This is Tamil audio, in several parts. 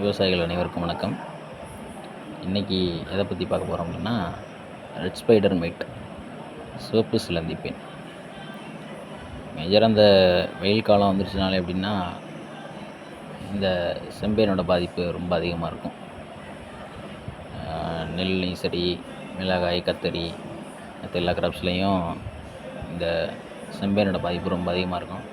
விவசாயிகள் அனைவருக்கும் வணக்கம். இன்றைக்கி எதை பற்றி பார்க்க போகிறோம் அப்படின்னா ரெட் ஸ்பைடர் மைட் சிவப்பு சிலந்தி பெண். மேஜராக அந்த வெயில் காலம் வந்துருச்சுனாலே எப்படின்னா இந்த செம்பேனோட பாதிப்பு ரொம்ப அதிகமாக இருக்கும். நெல்லையும் சரி மிளகாய் கத்தரி மற்ற எல்லா கிராப்ஸ்லேயும் இந்த செம்பேனோட பாதிப்பு ரொம்ப அதிகமாக இருக்கும்.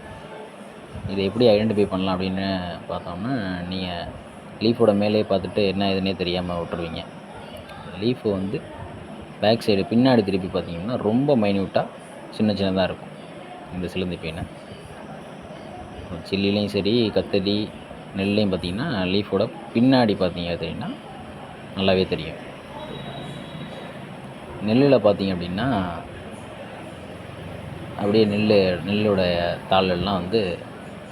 இதை எப்படி ஐடென்டிஃபை பண்ணலாம் அப்படின்னு பார்த்தோம்னா நீங்கள் லீஃபோட மேலே பார்த்துட்டு என்ன ஏதுன்னே தெரியாமல் விட்டுருவீங்க. லீஃப் வந்து பேக் சைடு பின்னாடி திருப்பி பார்த்தீங்கன்னா ரொம்ப மைன்யூட்டாக சின்ன சின்னதாக இருக்கும். இந்த சிலந்தி பீனை. சில்லிலையும் சரி கத்தரி நெல்லையும் பார்த்தீங்கன்னா லீஃபோட பின்னாடி பார்த்தீங்க அப்படின்னா நல்லாவே தெரியும். நெல்லில் பார்த்தீங்க அப்படின்னா அப்படியே நெல் நெல்லோட தாளெல்லாம் வந்து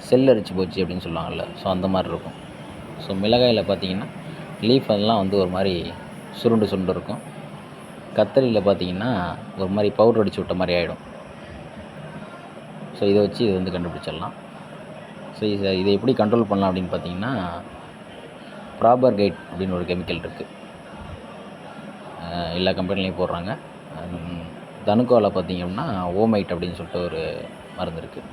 செல்லரிச்சு போச்சு அப்படின்னு சொல்லுவாங்கள்ல ஸோ அந்த மாதிரி இருக்கும். ஸோ மிளகாயில் பார்த்தீங்கன்னா லீஃப் எல்லாம் வந்து ஒரு மாதிரி சுருண்டு சுருண்டு இருக்கும். கத்தரியில் பார்த்தீங்கன்னா ஒரு மாதிரி பவுடர் அடித்து விட்ட மாதிரி ஆகிடும் ஸோ இதை வச்சு இது வந்து கண்டுபிடிச்சிடலாம். ஸோ இதை இதை எப்படி கண்ட்ரோல் பண்ணலாம் அப்படின்னு பார்த்தீங்கன்னா ப்ராபர் கைட் அப்படின்னு ஒரு கெமிக்கல் இருக்குது எல்லா கம்பெனிலையும் போடுறாங்க. தனுக்கோவில் பார்த்தீங்க அப்படின்னா ஓமைட் அப்படின்னு சொல்லிட்டு ஒரு மருந்து இருக்குது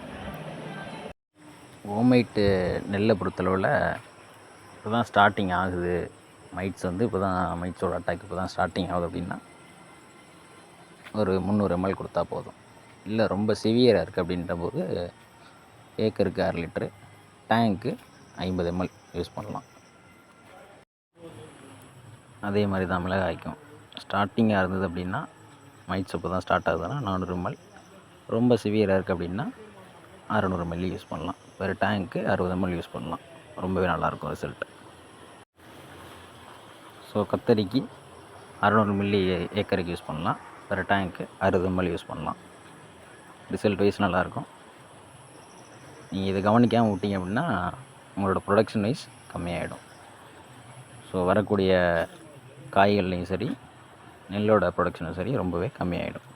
ஓமைட்டு நெல்லை பொறுத்தளவில் இப்போ தான் ஸ்டார்டிங் ஆகுது. மைட்ஸ் வந்து இப்போ தான் மைட்ஸோட அட்டாக் இப்போ தான் ஸ்டார்டிங் ஆகுது அப்படின்னா ஒரு முந்நூறு எம்எல் கொடுத்தா போதும். இல்லை ரொம்ப சிவியராக இருக்குது அப்படின்ற போது ஏக்கருக்கு அரை லிட்ரு டேங்க்கு ஐம்பது எம்எல் யூஸ் பண்ணலாம். அதே மாதிரி தான் மிளகாய்க்கும். ஸ்டார்டிங்காக இருந்தது அப்படின்னா மைட்ஸ் இப்போ தான் ஸ்டார்ட் ஆகுதுன்னா நானூறு எம்எல் ரொம்ப சிவியராக இருக்குது அப்படின்னா அறநூறு எம்எல் யூஸ் பண்ணலாம். வேறு டேங்க்கு அறுபது எம்எல் யூஸ் பண்ணலாம். ரொம்பவே நல்லாயிருக்கும் ரிசல்ட் ஸோ கத்தரிக்கு அறநூறு மில்லி ஏக்கருக்கு யூஸ் பண்ணலாம். வேறு டேங்க்கு அறுபது எம்எல் யூஸ் பண்ணலாம். ரிசல்ட் வைஸ் நல்லாயிருக்கும். நீங்கள் இதை கவனிக்காமல் விட்டீங்க அப்படின்னா உங்களோட ப்ரொடக்ஷன் வைஸ் கம்மியாகிடும் ஸோ வரக்கூடிய காய்கள்லையும் சரி நெல்லோட ப்ரொடக்ஷனும் சரி ரொம்பவே கம்மியாகிடும்